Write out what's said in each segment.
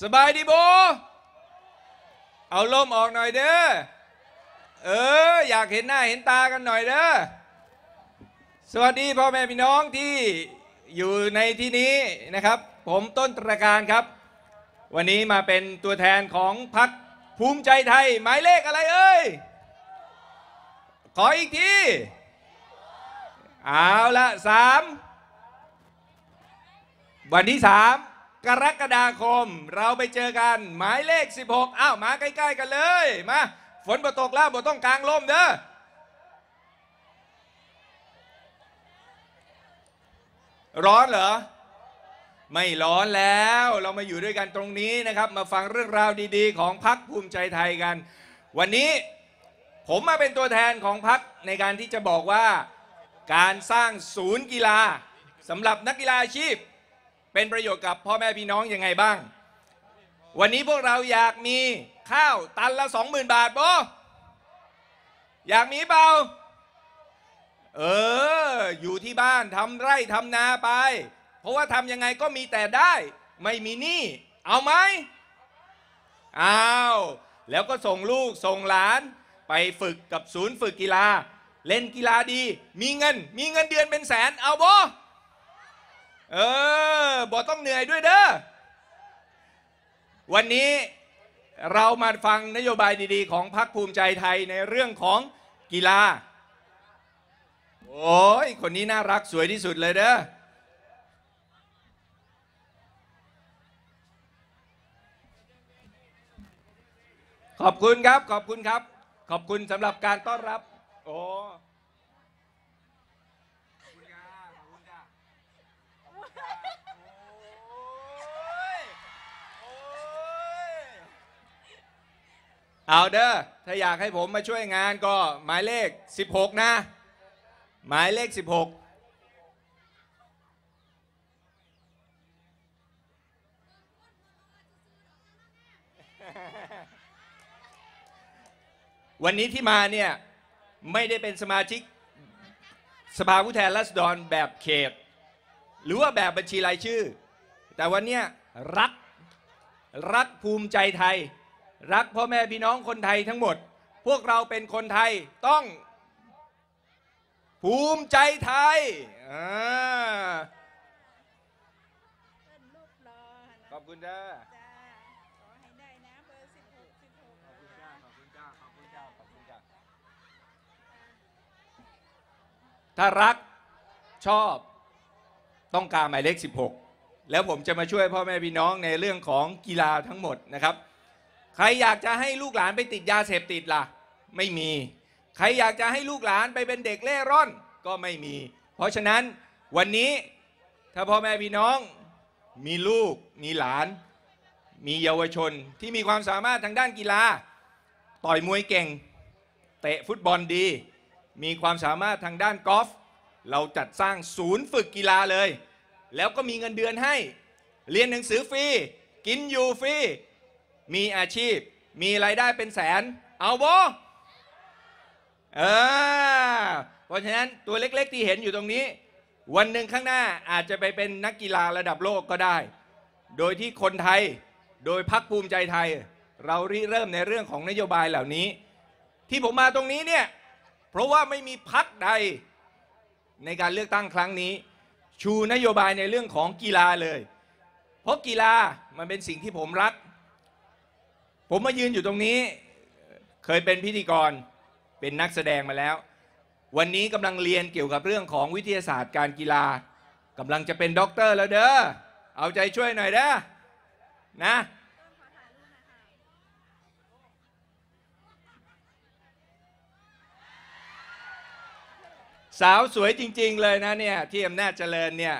สบายดีโบ เอาลมออกหน่อยเด้อ เออ อยากเห็นหน้าเห็นตากันหน่อยเด้อ สวัสดีพ่อแม่พี่น้องที่อยู่ในที่นี้นะครับ ผมต้นตระการครับ วันนี้มาเป็นตัวแทนของพรรคภูมิใจไทย หมายเลขอะไรเอ่ย ขออีกที เอาละสามวันที่สาม กรกฎาคม เราไปเจอกันหมายเลข 16 อ้าว มาใกล้ ๆ กันเลย มา ฝนบ่ตกแล้วบ่ต้องกลางล่มเด้อร้อนเหรอ ไม่ร้อนแล้วเรามาอยู่ด้วยกันตรงนี้นะครับ มาฟังเรื่องราวดีๆ ของพักภูมิใจไทยกัน วันนี้ผมมาเป็นตัวแทนของพักในการที่จะบอกว่า การสร้างศูนย์กีฬาสำหรับนักกีฬาอาชีพ เป็นประโยชน์กับพ่อแม่พี่น้องยังไงบ้าง วันนี้พวกเราอยากมีข้าวตันละ20,000บาทบ่อยากมีเปล่า เออ อยู่ที่บ้านทำไร่ทำนาไป เพราะว่าทำยังไงก็มีแต่ได้ ไม่มีหนี้เอาไหมเอาแล้วก็ส่งลูกส่งหลาน ไปฝึกกับศูนย์ฝึกกีฬา เล่นกีฬาดี มีเงิน มีเงินเดือนเป็นแสนเอาบ่ เออบ่ต้องเหนื่อยด้วยเด้อ วันนี้เรามาฟังนโยบายดีๆ ของพรรคภูมิใจไทยในเรื่องของกีฬา โอ้ย คนนี้น่ารักสวยที่สุดเลยเด้อ ขอบคุณครับ ขอบคุณครับ ขอบคุณสำหรับการต้อนรับ โอ้ขอบคุณค่ะขอบคุณค่ะขอบคุณค่ะโอ้ยโอ้ย เอาเด้อถ้าอยากให้ผมมาช่วยงานก็หมายเลข 16 นะ หมายเลข 16วันนี้ที่มาเนี่ย ไม่ได้เป็นสมาชิกสภาผู้แทนราษฎรแบบเขต หรือว่าแบบบัญชีรายชื่อ แต่วันเนี้ยรักรักภูมิใจไทย รักพ่อแม่พี่น้องคนไทยทั้งหมด พวกเราเป็นคนไทยต้อง ภูมิใจไทยอ่าเพิ่นรูปรอนะขอบคุณจ้าขอให้ได้นะเบอร์สิบหกสิบหกขอบคุณจ้าขอบคุณจ้าขอบคุณจ้าขอบคุณจ้าถ้ารักชอบต้องการหมายเลข 16 แล้วผมจะมาช่วยพ่อแม่พี่น้องในเรื่องของกีฬาทั้งหมดนะครับ ใครอยากจะให้ลูกหลานไปติดยาเสพติดล่ะ ไม่มี ใครอยากจะให้ลูกหลานไปเป็นเด็กเล่ร่อนก็ไม่มี เพราะฉะนั้นวันนี้ถ้าพ่อแม่พี่น้องมีลูกมีหลาน มีเยาวชนที่มีความสามารถทางด้านกีฬา ต่อยมวยเก่ง เตะฟุตบอลดี มีความสามารถทางด้านกอล์ฟเราจัดสร้างศูนย์ฝึกกีฬาเลย แล้วก็มีเงินเดือนให้ เรียนหนังสือฟรี กินอยู่ฟรี มีอาชีพ มีรายได้เป็นแสน เอาบ่เออเพราะฉะนั้นตัวเล็กๆที่เห็นอยู่ตรงนี้ วันหนึ่งข้างหน้าอาจจะไปเป็นนักกีฬาระดับโลกก็ได้ โดยที่คนไทยโดยพักภูมิใจไทย เราริเริ่มในเรื่องของนโยบายเหล่านี้ ที่ผมมาตรงนี้เนี่ยเพราะว่าไม่มีพักใดในการเลือกตั้งครั้งนี้ ชูนโยบายในเรื่องของกีฬาเลย เพราะกีฬามันเป็นสิ่งที่ผมรัก ผมมายืนอยู่ตรงนี้ เคยเป็นพิธีกร เป็นนักแสดงมาแล้ว วันนี้กำลังเรียนเกี่ยวกับเรื่องของวิทยาศาสตร์การกีฬากำลังจะเป็นด็อกเตอร์แล้วเด้อ เอาใจช่วยหน่อยเด้อ นะ สาวสวยจริงๆเลยนะเนี่ย ที่อำนาจเจริญเนี่ย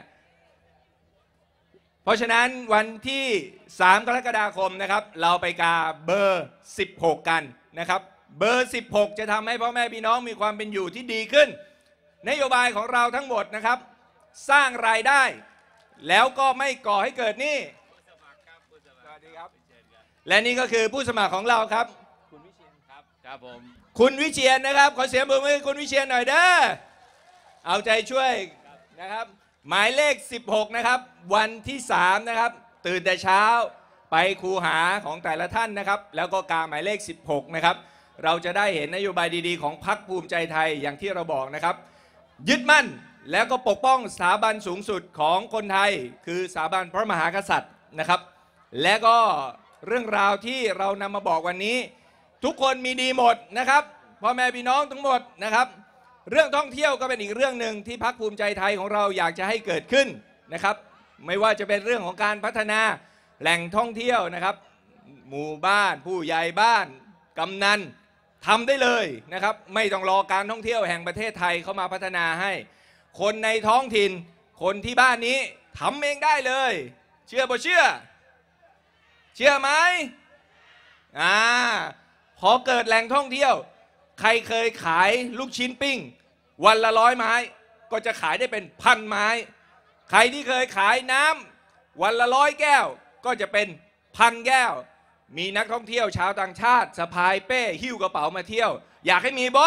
เพราะฉะนั้นวันที่ 3 กรกฎาคมนะครับ เราไปกาเบอร์ 16 กันนะครับ เบอร์ 16 จะทำให้พ่อแม่พี่น้องมีความเป็นอยู่ที่ดีขึ้น นโยบายของเราทั้งหมดนะครับ สร้างรายได้ แล้วก็ไม่ก่อให้เกิดหนี้สวัสดีครับและนี่ก็คือผู้สมัครของเราครับครับครับผมคุณวิเชียนนะครับ ขอเสียงปรบมือให้คุณวิเชียนหน่อยเด้อเอาใจช่วยนะครับ หมายเลข 16 นะครับ วันที่ 3 นะครับ ตื่นแต่เช้าไปคูหาของแต่ละท่านนะครับ แล้วก็กาหมายเลข 16 นะครับ เราจะได้เห็นนโยบายดีๆ ของพรรคภูมิใจไทยอย่างที่เราบอกนะครับ ยึดมั่นแล้วก็ปกป้องสถาบันสูงสุดของคนไทย คือสถาบันพระมหากษัตริย์นะครับ และก็เรื่องราวที่เรานำมาบอกวันนี้ ทุกคนมีดีหมดนะครับพ่อแม่พี่น้องทั้งหมดนะครับ เรื่องท่องเที่ยวก็เป็นอีกเรื่องหนึ่งที่พักภูมิใจไทยของเราอยากจะให้เกิดขึ้นนะครับ ไม่ว่าจะเป็นเรื่องของการพัฒนาแหล่งท่องเที่ยวนะครับ หมู่บ้าน ผู้ใหญ่บ้าน กำนันทำได้เลยนะครับ ไม่ต้องรอการท่องเที่ยวแห่งประเทศไทยเข้ามาพัฒนาให้ คนในท้องถิ่น คนที่บ้านนี้ทำเองได้เลย เชื่อบ่เชื่อ เชื่อไหมอ่าพอเกิดแหล่งท่องเที่ยว ใครเคยขายลูกชิ้นปิ้ง วันละร้อยไม้ ก็จะขายได้เป็นพันไม้ ใครที่เคยขายน้ำวันละร้อยแก้ว ก็จะเป็นพันแก้ว มีนักท่องเที่ยวชาวต่างชาติสะพายเป้หิ้วกระเป๋ามาเที่ยว อยากให้มีบ่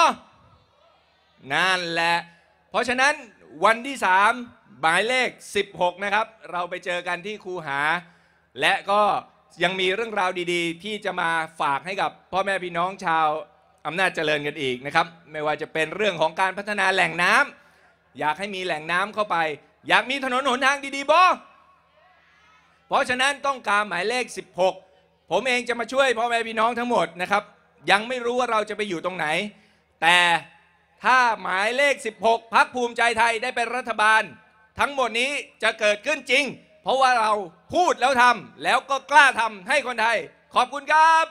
นั่นแหละ เพราะฉะนั้นวันที่ 3 หมายเลข 16 นะครับ เราไปเจอกันที่คูหา และก็ยังมีเรื่องราวดีๆ ที่จะมาฝากให้กับพ่อแม่พี่น้องชาว อำนาจเจริญกันอีกนะครับ ไม่ว่าจะเป็นเรื่องของการพัฒนาแหล่งน้ำอยากให้มีแหล่งน้ำเข้าไป อยากมีถนนหนทางดีๆบ่เพราะฉะนั้นต้องการหมายเลข 16 ผมเองจะมาช่วยพ่อแม่พี่น้องทั้งหมดนะครับ ยังไม่รู้ว่าเราจะไปอยู่ตรงไหน แต่ถ้าหมายเลข 16พักภูมิใจไทยได้เป็นรัฐบาล ทั้งหมดนี้จะเกิดขึ้นจริง เพราะว่าเราพูดแล้วทำแล้วก็กล้าทำให้คนไทย ขอบคุณครับ